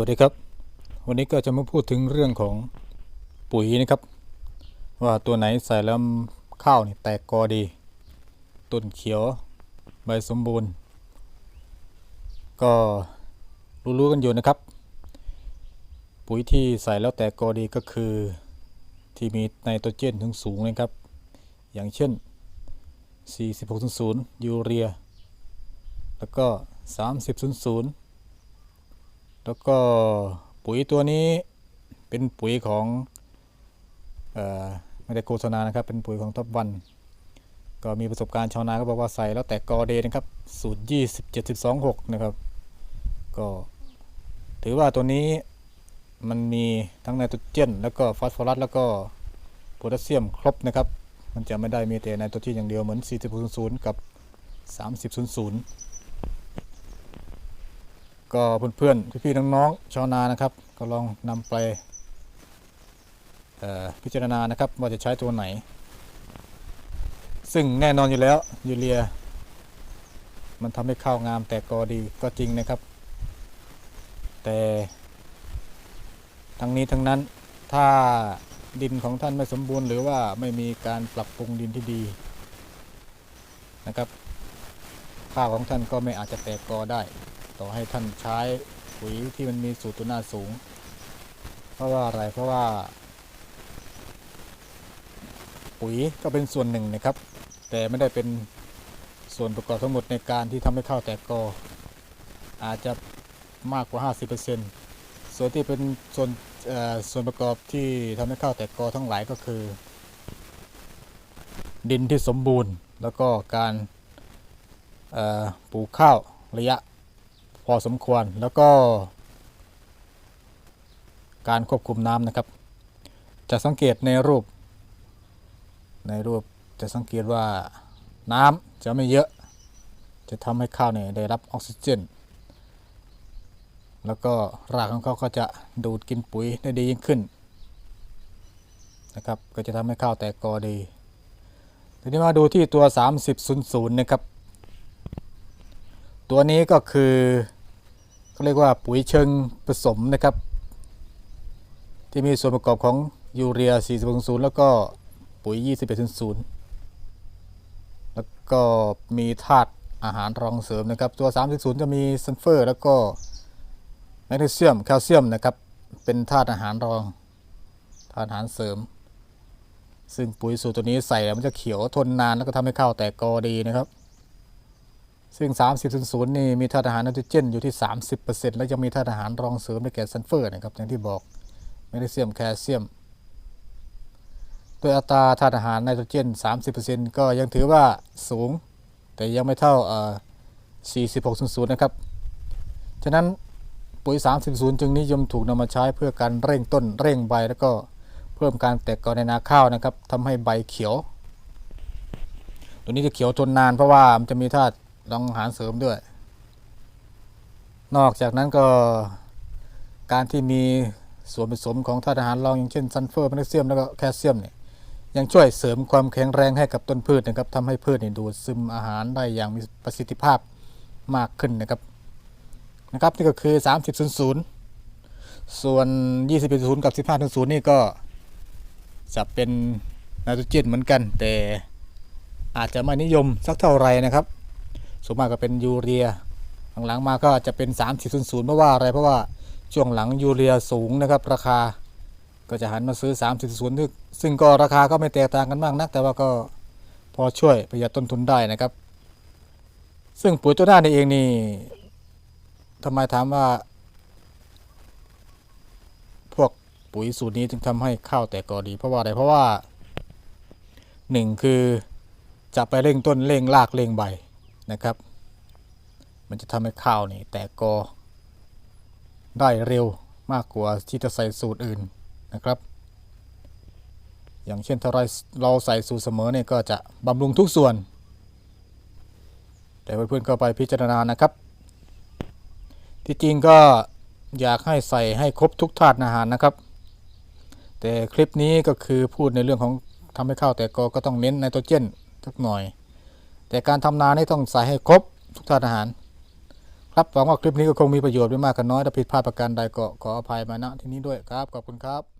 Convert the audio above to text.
วัสดีครับ วันนี้ก็จะมาพูดถึงเรื่องของปุ๋ยนะครับ ว่าตัวไหนใส่แล้วข้าวนี่แตกกอดีต้นเขียวใบสมบูรณ์ ก็รู้ๆกันอยู่นะครับ ปุ๋ยที่ใส่แล้วแตกกอดีก็คือที่มีไนโตรเจนถึงสูงนะครับ อย่างเช่น 4600ยูเรีย แล้วก็ 3000 แล้วก็ปุ๋ยตัวนี้เป็นปุ๋ยของออไม่ได้โฆษณานะครับ เป็นปุ๋ยของท็อปวัน ก็มีประสบการณ์ชาวนาก็บอกว่าใส่แล้วแตกกอเดนะครับ สูตร 20 7 2 6 นะครับ ก็ถือว่าตัวนี้มันมีทั้งไนโตรเจน แล้วก็ฟอสฟอรัสแล้วก็โพแทสเซียมครบนะครับ มันจะไม่ได้มีแต่ไนโตรเจนอย่างเดียวเหมือน 4000 กับ 3000 ก็เพื่อนๆพี่ๆน้องๆชาวนานะครับ ก็ลองนำไปพิจารณานะครับว่าจะใช้ตัวไหน ซึ่งแน่นอนอยู่แล้วยูเรีย มันทำให้ข้าวงามแต่กอดีก็จริงนะครับ แต่ทั้งนี้ทั้งนั้นถ้าดินของท่านไม่สมบูรณ์ หรือว่าไม่มีการปรับปรุงดินที่ดีนะครับ ข้าวของท่านก็ไม่อาจจะแตกกอได้ ต่อให้ท่านใช้ปุ๋ยที่มันมีสูตรตัวหน้าสูง เพราะว่าอะไรเพราะว่า ปุ๋ยก็เป็นส่วนหนึ่งนะครับ แต่ไม่ได้เป็นส่วนประกอบทั้งหมดในการที่ทำให้ข้าวแตกกออาจจะมากกว่า 50%ส่วนที่เป็นส่วนเอ่อส่วนประกอบที่ทำให้ข้าวแตกกอทั้งหลายก็คือ ดินที่สมบูรณ์ แล้วก็การปลูกข้าวระยะ พอสมควรแล้วก็ การควบคุมน้ำนะครับ จะสังเกตในรูป ในรูปจะสังเกตว่าน้ำจะไม่เยอะจะทำให้ข้าวเนี่ยได้รับออกซิเจน แล้วก็รากของเขาก็จะดูดกินปุ๋ยได้ดียิ่งขึ้นนะครับ ก็จะทำให้ข้าวแตกกอดี ทีนี้มาดูที่ตัว 3000นะครับ ตัวนี้ก็คือ เขาเรียกว่าปุ๋ยเชิงผสมนะครับ ที่มีส่วนประกอบของยูเรีย 40 แล้วก็ปุ๋ย 21.0 แล้วก็มีธาตุอาหารรองเสริมนะครับ ตัว 30 จะมีซัลเฟอร์ แล้วก็แมกนีเซียมแคลเซียมนะครับ เป็นธาตุอาหารรองธาตุอาหารเสริม ซึ่งปุ๋ยสูตรตัวนี้ใส่แล้วมันจะเขียวทนนานแล้วก็ทำให้ข้าวแตกกอดีนะครับ ซึ่ง30 0 นี่มีธาตุอาหารไนโตรเจนอยู่ที่ 30%แล้วยังมีธาตุอาหารรองเสริมได้แก่ซัลเฟอร์นะครับอย่างที่บอกแมกนีเซียมแคลเซียม โดยอัตราธาตุอาหารไนโตรเจน 30%ก็ยังถือว่าสูง แต่ยังไม่เท่าเอ่อ4600 นะครับ ฉะนั้นปุ๋ย30จึงนิยมถูกนำมาใช้เพื่อการเร่งต้นเร่งใบแล้วก็เพิ่มการแตกกอในนาข้าวนะครับทำให้ใบเขียว ตัวนี้จะเขียวทนนานเพราะว่ามันจะมีธาตุ รองอาหารเสริมด้วย นอกจากนั้นก็การที่มีส่วนผสมของธาตุอาหารรองอย่างเช่นซัลเฟอร์แมกนีเซียมแล้วก็แคลเซียมเนี่ยยังช่วยเสริมความแข็งแรงให้กับต้นพืชนะครับทำให้พืชเนี่ยดูดซึมอาหารได้อย่างมีประสิทธิภาพมากขึ้นนะครับนะครับนี่ก็คือ 30.00ส่วน 20.0 กับ 15.0 นี่ก็จะเป็นไนโตรเจนเหมือนกัน แต่อาจจะไม่นิยมสักเท่าไหร่นะครับ ส่วนมากก็เป็นยูเรีย หลังๆมาก็จะเป็น 3000เพราะว่าอะไรเพราะว่าช่วงหลังยูเรียสูงนะครับ ราคาก็จะหันมาซื้อ 30ซึ่งซึ่งก็ราคาก็ไม่แตกต่างกันมากนัก แต่ว่าก็พอช่วยประหยัดต้นทุนได้นะครับ ซึ่งปุ๋ยตัวหน้านี่เองนี่ทำไมถามว่า พวกปุ๋ยสูตรนี้จึงทำให้ข้าวแตกกอดี เพราะว่าอะไรเพราะว่าหนึ่งคือจะไปเร่งต้นเร่งรากเร่งใบ นะครับ มันจะทำให้ข้าวนี่แตกกอได้เร็วมากกว่าที่จะใส่สูตรอื่นนะครับ อย่างเช่นถ้าเราใส่สูตรเสมอเนี่ยก็จะบำรุงทุกส่วน แต่เพื่อนๆก็ไปพิจารณานะครับ ที่จริงก็อยากให้ใส่ให้ครบทุกธาตุอาหารนะครับ แต่คลิปนี้ก็คือพูดในเรื่องของทำให้ข้าวแตกกอก็ต้องเน้นไนโตรเจนสักหน่อย แต่การทำนานี่ต้องใส่ให้ครบทุกธาตุอาหาร ครับหวังว่าคลิปนี้ก็คงมีประโยชน์ไม่มากก็น้อยถ้าผิดพลาดประการใดก็ขออภัยมาณที่นี้ด้วยครับขอบคุณครับ